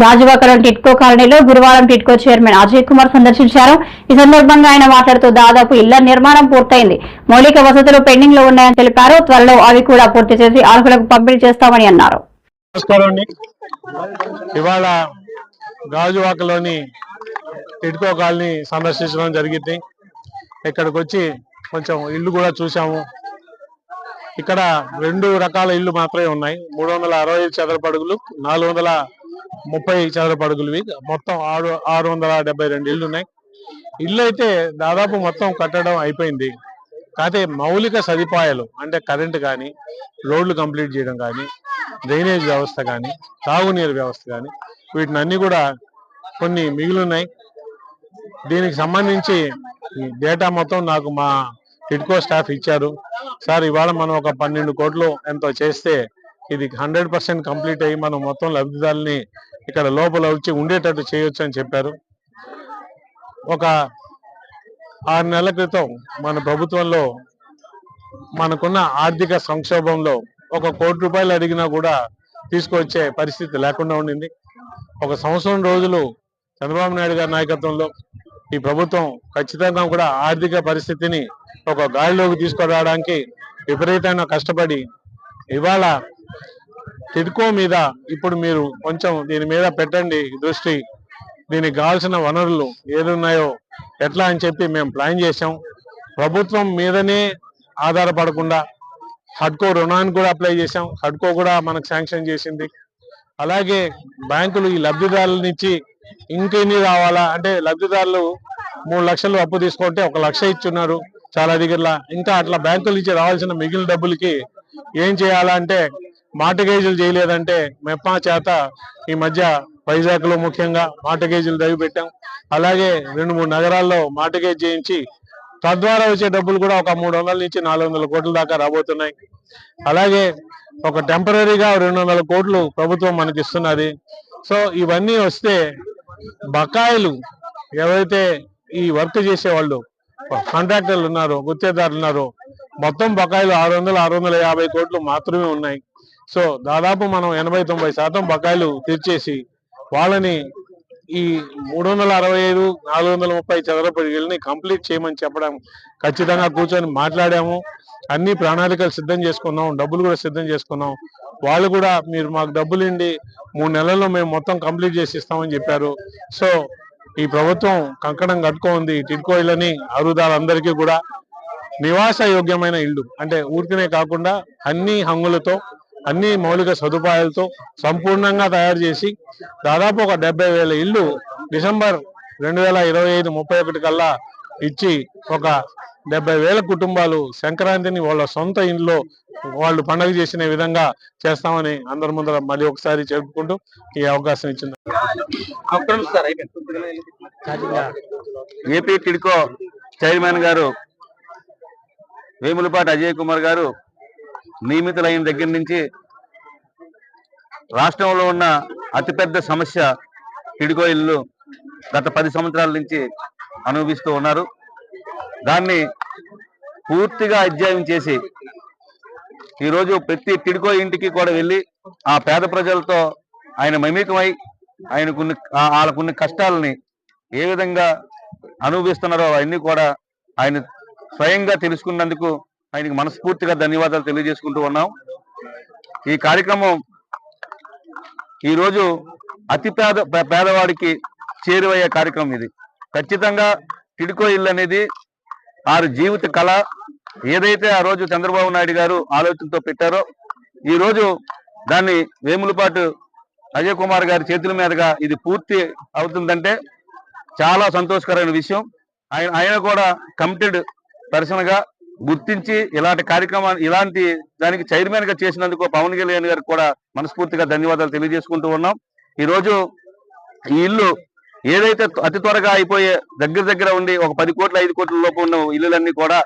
గాజువాకలో టిట్కో కాలనీలో గురువారం టిట్కో చైర్మన్ అజయ్ కుమార్ సందర్శించారు. ఈ సందర్భంగా ఆయన మాట్లాడుతూ దాదాపు ఇళ్ళ నిర్మాణం పూర్తయింది. మౌలిక వసతులు పెండింగ్లో ఉన్నాయని తెలిపారు. త్వరలో అవి కూడా పూర్తి చేసి అర్హులకు పంపిణీ చేస్తామని అన్నారు. ఇవాళ గాజువాకలోని టిడ్కో కాలనీ సందర్శించడం జరిగింది. ఇక్కడికి వచ్చి కొంచెం ఇల్లు కూడా చూసాము ఇక్కడ రెండు రకాల ఇల్లు మాత్రమే ఉన్నాయి. మూడు వందల అరవై చదరపడుగులు చదరపు అడుగులు నాలుగు వందల ముప్పై చదరపు అడుగులు మొత్తం ఆరు ఆరు వందల డెబ్బై రెండు ఇల్లు ఉన్నాయి. ఇల్లు అయితే దాదాపు మొత్తం కట్టడం అయిపోయింది. కాకపోతే మౌలిక సదుపాయాలు అంటే కరెంట్ కానీ రోడ్లు కంప్లీట్ చేయడం కానీ డ్రైనేజ్ వ్యవస్థ కానీ తాగునీరు వ్యవస్థ కానీ వీటిని అన్ని కూడా కొన్ని మిగిలిన్నాయి. దీనికి సంబంధించి డేటా మొత్తం నాకు మా టిడ్కో స్టాఫ్ ఇచ్చారు. సార్ ఇవాళ మనం ఒక పన్నెండు కోట్లు ఎంతో చేస్తే ఇది హండ్రెడ్ పర్సెంట్ కంప్లీట్ అయ్యి మనం మొత్తం లబ్ధిదారుల్ని ఇక్కడ లోపల వచ్చి ఉండేటట్టు చేయొచ్చు అని చెప్పారు. ఒక ఆరు నెలల క్రితం మన ప్రభుత్వంలో మనకున్న ఆర్థిక సంక్షోభంలో ఒక కోటి రూపాయలు అడిగినా కూడా తీసుకొచ్చే పరిస్థితి లేకుండా ఉండింది. ఒక సంవత్సరం రోజులు చంద్రబాబు నాయుడు గారి నాయకత్వంలో ఈ ప్రభుత్వం ఖచ్చితంగా కూడా ఆర్థిక పరిస్థితిని ఒక గాడిలోకి తీసుకురావడానికి విపరీతమైన కష్టపడి ఇవాళ టిడ్కో మీద ఇప్పుడు మీరు కొంచెం దీని మీద పెట్టండి దృష్టి. దీనికి కావాల్సిన వనరులు ఏదున్నాయో ఎట్లా అని చెప్పి మేము ప్లాన్ చేసాం ప్రభుత్వం మీదనే ఆధారపడకుండా హడ్కో రుణాన్ని కూడా అప్లై చేసాం హడ్కో కూడా మనకు శాంక్షన్ చేసింది. అలాగే బ్యాంకులు ఈ లబ్ధిదారుల నుంచి ఇంకెన్ని రావాలా? అంటే లబ్ధిదారులు మూడు లక్షలు అప్పు తీసుకుంటే ఒక లక్ష ఇచ్చున్నారు చాలా దగ్గరలా. ఇంకా అట్లా బ్యాంకుల నుంచి రావాల్సిన మిగిలిన డబ్బులకి ఏం చేయాలా అంటే మార్టగేజీలు చేయలేదంటే మెప్పా చేత ఈ మధ్య వైజాగ్లో ముఖ్యంగా మార్టగేజీలు దగి పెట్టాం. అలాగే రెండు మూడు నగరాల్లో మార్టగేజ్ చేయించి తద్వారా వచ్చే డబ్బులు కూడా ఒక మూడు వందల నుంచి నాలుగు వందల కోట్ల దాకా రాబోతున్నాయి. అలాగే ఒక టెంపరీగా రెండు వందల కోట్లు ప్రభుత్వం మనకి ఇస్తున్నది. సో ఇవన్నీ వస్తే బకాయిలు ఎవరైతే ఈ వర్క్ చేసే వాళ్ళు కాంట్రాక్టర్లు ఉన్నారో గుత్తేదారులు ఉన్నారో మొత్తం బకాయిలు ఆరు వందల ఆరు వందల యాభై కోట్లు మాత్రమే ఉన్నాయి. సో దాదాపు మనం ఎనభై తొంభై శాతం బకాయిలు తీర్చేసి వాళ్ళని ఈ మూడు వందల అరవై ఐదు నాలుగు వందల ముప్పై చదరపు కంప్లీట్ చేయమని చెప్పడం ఖచ్చితంగా కూర్చొని మాట్లాడాము. అన్ని ప్రణాళికలు సిద్ధం చేసుకున్నాం డబ్బులు కూడా సిద్ధం చేసుకున్నాం. వాళ్ళు కూడా మీరు మాకు డబ్బులు ఇండి మూడు నెలల్లో మేము మొత్తం కంప్లీట్ చేసి ఇస్తామని చెప్పారు. సో ఈ ప్రభుత్వం కంకణం కట్టుకోంది. టిడ్కో ఇళ్ళని అరుదాలందరికీ కూడా నివాస యోగ్యమైన ఇల్లు అంటే ఊరికనే కాకుండా అన్ని హంగులతో అన్ని మౌలిక సదుపాయాలతో సంపూర్ణంగా తయారు చేసి దాదాపు ఒక డెబ్బై వేల ఇల్లు డిసెంబర్ రెండు వేల ఇరవై ఐదు ముప్పై ఒకటి కల్లా ఇచ్చి ఒక డెబ్బై వేల కుటుంబాలు సంక్రాంతిని వాళ్ళ సొంత ఇంట్లో వాళ్ళు పండుగ చేసిన విధంగా చేస్తామని అందరి ముందర మళ్ళీ ఒకసారి చెప్పుకుంటూ ఈ అవకాశం ఇచ్చింది ఏపీ టిడ్కో చైర్మన్ గారు వేములపాటి అజయ్ కుమార్ గారు నియమితులైన దగ్గర నుంచి రాష్ట్రంలో ఉన్న అతిపెద్ద సమస్య టిడ్కో ఇల్లు గత పది సంవత్సరాల నుంచి అనుభవిస్తూ ఉన్నారు. దాన్ని పూర్తిగా అధ్యయనం చేసి ఈరోజు ప్రతి టిడ్కో ఇంటికి కూడా వెళ్ళి ఆ పేద ప్రజలతో ఆయన మమేకమై ఆయనకున్న వాళ్ళకున్న కష్టాలని ఏ విధంగా అనుభవిస్తున్నారో అవన్నీ కూడా ఆయన స్వయంగా తెలుసుకున్నందుకు ఆయనకి మనస్ఫూర్తిగా ధన్యవాదాలు తెలియజేసుకుంటూ ఉన్నాం. ఈ కార్యక్రమం ఈరోజు అతి పేద పేదవాడికి చేరువయ్యే కార్యక్రమం ఇది. ఖచ్చితంగా టిడ్కో ఇల్లు అనేది వారి జీవిత కళ. ఏదైతే ఆ రోజు చంద్రబాబు నాయుడు గారు ఆలోచనతో పెట్టారో ఈ రోజు దాన్ని వేములపాటు అజయ్ కుమార్ గారి చేతుల మీదుగా ఇది పూర్తి అవుతుందంటే చాలా సంతోషకరమైన విషయం. ఆయన ఆయన కూడా కమిటెడ్ పర్సన్గా గుర్తించి ఇలాంటి కార్యక్రమాన్ని ఇలాంటి దానికి చైర్మన్గా చేసినందుకు పవన్ కళ్యాణ్ గారికి కూడా మనస్ఫూర్తిగా ధన్యవాదాలు తెలియజేసుకుంటూ ఉన్నాం. ఈ రోజు ఈ ఇల్లు ఏదైతే అతి త్వరగా అయిపోయే దగ్గర దగ్గర ఉండి ఒక పది కోట్ల ఐదు కోట్ల లోపు ఉన్న ఇల్లులన్నీ కూడా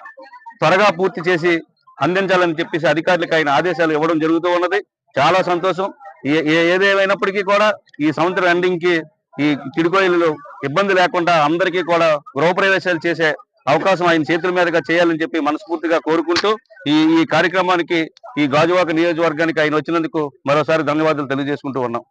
త్వరగా పూర్తి చేసి అందించాలని చెప్పేసి అధికారులకు ఆయన ఆదేశాలు ఇవ్వడం జరుగుతూ ఉన్నది. చాలా సంతోషం. ఏ- ఏ- ఏదేమైనప్పటికీ కూడా ఈ సంవత్సరం ఎండింగ్కి ఈ కిడికోయిలు ఇబ్బంది లేకుండా అందరికీ కూడా గృహప్రవేశాలు చేసే అవకాశం ఆయన చేతుల మీదుగా చేయాలని చెప్పి మనస్ఫూర్తిగా కోరుకుంటూ ఈ ఈ కార్యక్రమానికి ఈ గాజువాక నియోజకవర్గానికి ఆయన వచ్చినందుకు మరోసారి ధన్యవాదాలు తెలియజేసుకుంటూ ఉన్నాం.